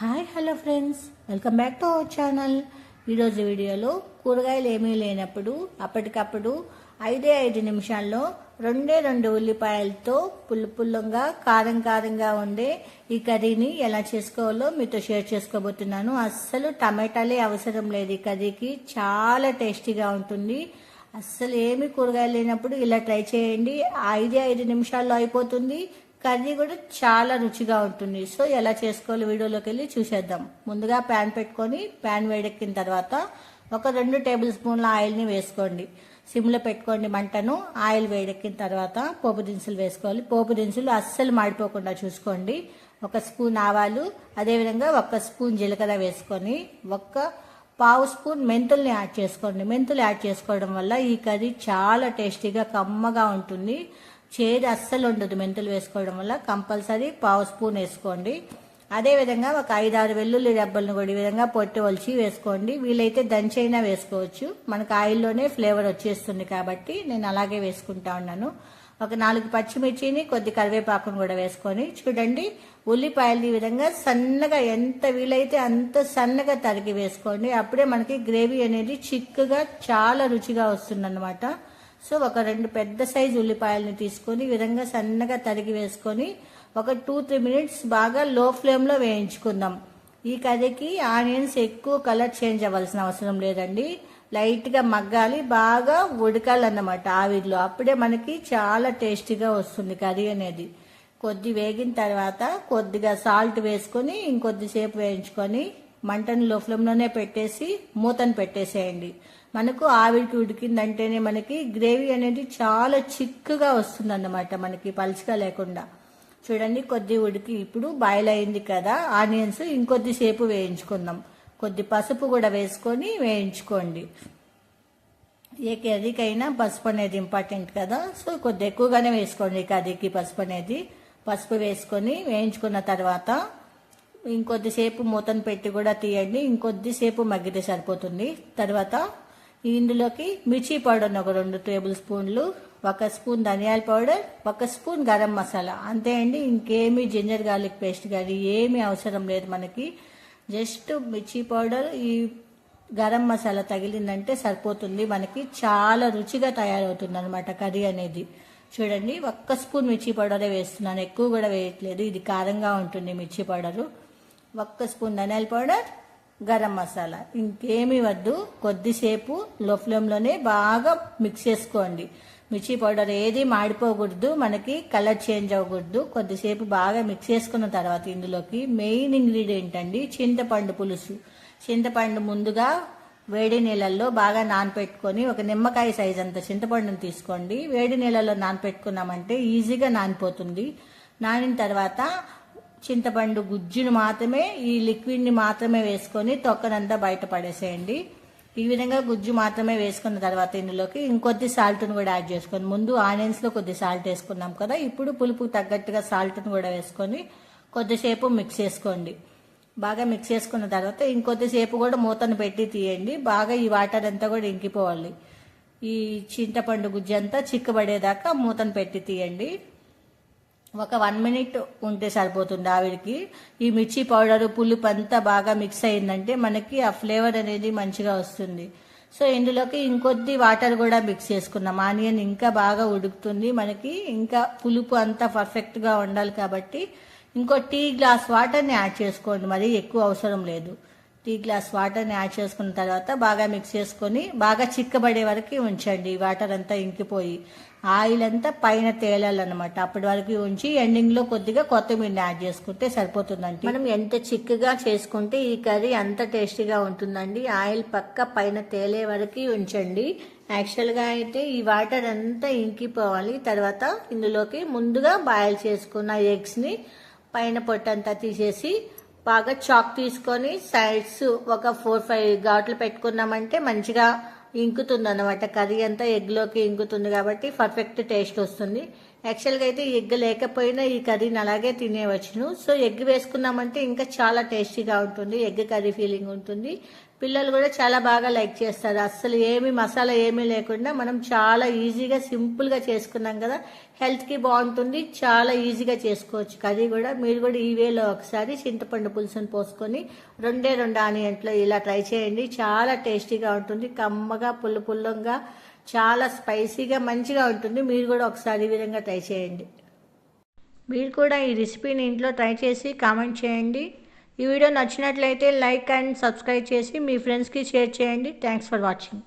Hi hello friends. Welcome back to our channel. ఈరోజు వీడియోలో కూరగాయలు ఏమీ లేనప్పుడు అప్పటికప్పుడు ఐదే ఐదు నిమిషాల్లో రెండే రెండు ఉల్లిపాయలతో పుల్ల పుల్లంగా కారం కారంగా ఉండే ఈ కర్రీని ఎలా చేసుకోవాలో మీతో షేర్ చేసుకోబోతున్నాను. అస్సలు టమాటాలే అవసరం లేదు ఈ కర్రీకి. చాలా టేస్టీగా ఉంటుంది. అస్సలు ఏమి కూరగాయలు లేనప్పుడు ఇలా ట్రై చేయండి. ఐదే ఐదు నిమిషాల్లో అయిపోతుంది. కర్రీ కూడా చాలా రుచిగా ఉంటుంది. సో ఎలా చేసుకోవాలి వీడియోలోకి వెళ్ళి చూసేద్దాం. ముందుగా ప్యాన్ పెట్టుకొని ప్యాన్ వేడెక్కిన తర్వాత ఒక రెండు టేబుల్ స్పూన్ల ఆయిల్ని వేసుకోండి. సిమ్లో పెట్టుకోండి మంటను. ఆయిల్ వేడెక్కిన తర్వాత పోపు దినుసులు వేసుకోవాలి. పోపు దినుసులు అస్సలు మాడిపోకుండా చూసుకోండి. ఒక స్పూన్ ఆవాలు అదేవిధంగా ఒక స్పూన్ జీలకర్ర వేసుకొని ఒక్క పావు స్పూన్ మెంతుల్ని యాడ్ చేసుకోండి. మెంతులు యాడ్ చేసుకోవడం వల్ల ఈ కర్రీ చాలా టేస్టీగా కమ్మగా ఉంటుంది. చేదు అస్సలు ఉండదు మెంతులు వేసుకోవడం వల్ల. కంపల్సరీ పావు స్పూన్ వేసుకోండి. అదేవిధంగా ఒక ఐదు ఆరు వెల్లుల్లి రెబ్బలను కూడా ఈ విధంగా పొట్టి ఒలిచి వేసుకోండి. వీలైతే దంచైనా వేసుకోవచ్చు. మనకు ఆయిల్లోనే ఫ్లేవర్ వచ్చేస్తుంది కాబట్టి నేను అలాగే వేసుకుంటా ఉన్నాను. ఒక నాలుగు పచ్చిమిర్చిని కొద్ది కరివేపాకును కూడా వేసుకొని చూడండి. ఉల్లిపాయలు ఈ విధంగా సన్నగా ఎంత వీలైతే అంత సన్నగా తరిగి వేసుకోండి. అప్పుడే మనకి గ్రేవీ అనేది చిక్కగా చాలా రుచిగా వస్తుందన్నమాట. సో ఒక రెండు పెద్ద సైజు ఉల్లిపాయలను తీసుకొని ఈ విధంగా సన్నగా తరిగి వేసుకొని ఒక టూ త్రీ మినిట్స్ బాగా లో ఫ్లేమ్లో వేయించుకుందాం. ఈ కర్రీకి ఆనియన్స్ ఎక్కువ కలర్ చేంజ్ అవ్వాల్సిన అవసరం లేదండి. లైట్గా మగ్గాలి బాగా ఉడకాలన్నమాట ఆవిరిలో. అప్పుడే మనకి చాలా టేస్టీగా వస్తుంది కర్రీ అనేది. కొద్ది వేగిన తర్వాత కొద్దిగా సాల్ట్ వేసుకొని ఇంకొద్దిసేపు వేయించుకొని మంటను లో ఫ్లేమ్లోనే పెట్టేసి మూతను పెట్టేసేయండి. మనకు ఆవిరికి ఉడికిందంటేనే మనకి గ్రేవీ అనేది చాలా చిక్కుగా వస్తుందన్నమాట మనకి పలుచగా లేకుండా. చూడండి కొద్ది ఉడికి ఇప్పుడు బాయిల్ అయింది కదా ఆనియన్స్ ఇంకొద్దిసేపు వేయించుకుందాం. కొద్ది పసుపు కూడా వేసుకొని వేయించుకోండి. ఏ కర్రీకైనా పసుపు అనేది ఇంపార్టెంట్ కదా సో కొద్ది ఎక్కువగానే వేసుకోండి కర్రీకి పసుపు అనేది. పసుపు వేసుకొని వేయించుకున్న తర్వాత ఇంకొద్దిసేపు మూతను పెట్టి కూడా తీయండి ఇంకొద్దిసేపు మగ్గితే సరిపోతుంది. తర్వాత ఇందులోకి మిర్చి పౌడర్ ఒక రెండు టేబుల్ స్పూన్లు ఒక స్పూన్ ధనియాల పౌడర్ ఒక స్పూన్ గరం మసాలా. అంతే అండి ఇంకేమీ జింజర్ గార్లిక్ పేస్ట్ కానీ ఏమీ అవసరం లేదు మనకి. జస్ట్ మిర్చి పౌడర్ ఈ గరం మసాలా తగిలిందంటే సరిపోతుంది. మనకి చాలా రుచిగా తయారవుతుంది అనమాట కర్రీ అనేది. చూడండి ఒక్క స్పూన్ మిర్చి పౌడరే వేస్తున్నాను. ఎక్కువ కూడా వేయట్లేదు. ఇది కారంగా ఉంటుంది మిర్చి పౌడరు. ఒక్క స్పూన్ ధనియాల పౌడర్ గరం మసాలా. ఇంకేమీ వద్దు. కొద్దిసేపు లో ఫ్లేమ్లోనే బాగా మిక్స్ చేసుకోండి. మిర్చి పౌడర్ ఏది మాడిపోకూడదు. మనకి కలర్ చేంజ్ అవ్వకూడదు. కొద్దిసేపు బాగా మిక్స్ చేసుకున్న తర్వాత ఇందులోకి మెయిన్ ఇంగ్రీడియంట్ అండి చింతపండు పులుసు. చింతపండు ముందుగా వేడి నీళ్ళల్లో బాగా నానపెట్టుకొని ఒక నిమ్మకాయ సైజ్ అంత చింతపండుని తీసుకోండి. వేడి నీళ్ళల్లో నానపెట్టుకున్నామంటే ఈజీగా నానిపోతుంది. నానిన తర్వాత చింతపండు గుజ్జును మాత్రమే ఈ లిక్విడ్ని మాత్రమే వేసుకొని తొక్కనంతా బయట పడేసేయండి. ఈ విధంగా గుజ్జు మాత్రమే వేసుకున్న తర్వాత ఇందులోకి ఇంకొద్ది సాల్ట్ను కూడా యాడ్ చేసుకొని ముందు ఆనియన్స్లో కొద్ది సాల్ట్ వేసుకున్నాం కదా ఇప్పుడు పులుపు తగ్గట్టుగా సాల్ట్ను కూడా వేసుకొని కొద్దిసేపు మిక్స్ చేసుకోండి. బాగా మిక్స్ చేసుకున్న తర్వాత ఇంకొద్దిసేపు కూడా మూతను పెట్టి తీయండి. బాగా ఈ వాటర్ అంతా కూడా ఇంకిపోవాలి. ఈ చింతపండు గుజ్జు అంతా చిక్కబడేదాకా మూతను పెట్టి తీయండి. ఒక వన్ మినిట్ ఉంటే సరిపోతుంది ఆవిడికి. ఈ మిర్చి పౌడర్ పులుపు అంతా బాగా మిక్స్ అయిందంటే మనకి ఆ ఫ్లేవర్ అనేది మంచిగా వస్తుంది. సో ఇందులోకి ఇంకొద్ది వాటర్ కూడా మిక్స్ చేసుకున్నాం. ఆనియన్ ఇంకా బాగా ఉడుకుతుంది. మనకి ఇంకా పులుపు అంతా పర్ఫెక్ట్గా ఉండాలి కాబట్టి ఇంకో టీ గ్లాస్ వాటర్ని యాడ్ చేసుకోండి. మరి ఎక్కువ అవసరం లేదు. టీ గ్లాస్ వాటర్ని యాడ్ చేసుకున్న తర్వాత బాగా మిక్స్ చేసుకొని బాగా చిక్కబడే వరకు ఉంచండి. వాటర్ అంతా ఇంకిపోయి. ఆయిల్ అంతా పైన తేలాలన్నమాట. అప్పటి వరకు ఉంచి ఎండింగ్లో కొద్దిగా కొత్తిమీరని యాడ్ చేసుకుంటే సరిపోతుందండి. మనం ఎంత చిక్కగా చేసుకుంటే ఈ కర్రీ అంత టేస్టీగా ఉంటుందండి. ఆయిల్ పక్క పైన తేలే వరకు ఉంచండి. యాక్చువల్గా అయితే ఈ వాటర్ అంతా ఇంకిపోవాలి. తర్వాత ఇందులోకి ముందుగా బాయిల్ చేసుకున్న ఎగ్స్ని పైన పొట్టంతా తీసేసి బాగా చాక్ తీసుకొని సైడ్స్ ఒక ఫోర్ ఫైవ్ ఘాట్లు పెట్టుకున్నామంటే మంచిగా ఇంకుతుంది అనమాట కర్రీ అంతా ఎగ్లోకి ఇంకుతుంది కాబట్టి పర్ఫెక్ట్ టేస్ట్ వస్తుంది. యాక్చువల్గా అయితే ఎగ్ లేకపోయినా ఈ కర్రీని అలాగే తినేవచ్చును. సో ఎగ్ వేసుకున్నామంటే ఇంకా చాలా టేస్టీగా ఉంటుంది ఎగ్ కర్రీ ఫీలింగ్ ఉంటుంది. పిల్లలు కూడా చాలా బాగా లైక్ చేస్తారు. అస్సలు ఏమి మసాలా ఏమీ లేకుండా మనం చాలా ఈజీగా సింపుల్గా చేసుకున్నాం కదా. హెల్త్కి బాగుంటుంది చాలా ఈజీగా చేసుకోవచ్చు. కర్రీ కూడా మీరు కూడా ఈ వేలో ఒకసారి చింతపండు పులుసుని పోసుకొని రెండే రెండు ఆనియంట్లో ఇలా ట్రై చేయండి. చాలా టేస్టీగా ఉంటుంది. కమ్మగా పుల్ల పుల్లంగా చాలా స్పైసీగా మంచిగా ఉంటుంది. మీరు కూడా ఒకసారి ఈ విధంగా ట్రై చేయండి. మీరు కూడా ఈ రెసిపీని ఇంట్లో ట్రై చేసి కామెంట్ చేయండి. ఈ వీడియో నచ్చినట్లయితే లైక్ అండ్ సబ్స్క్రైబ్ చేసి మీ ఫ్రెండ్స్కి షేర్ చేయండి. Thanks for watching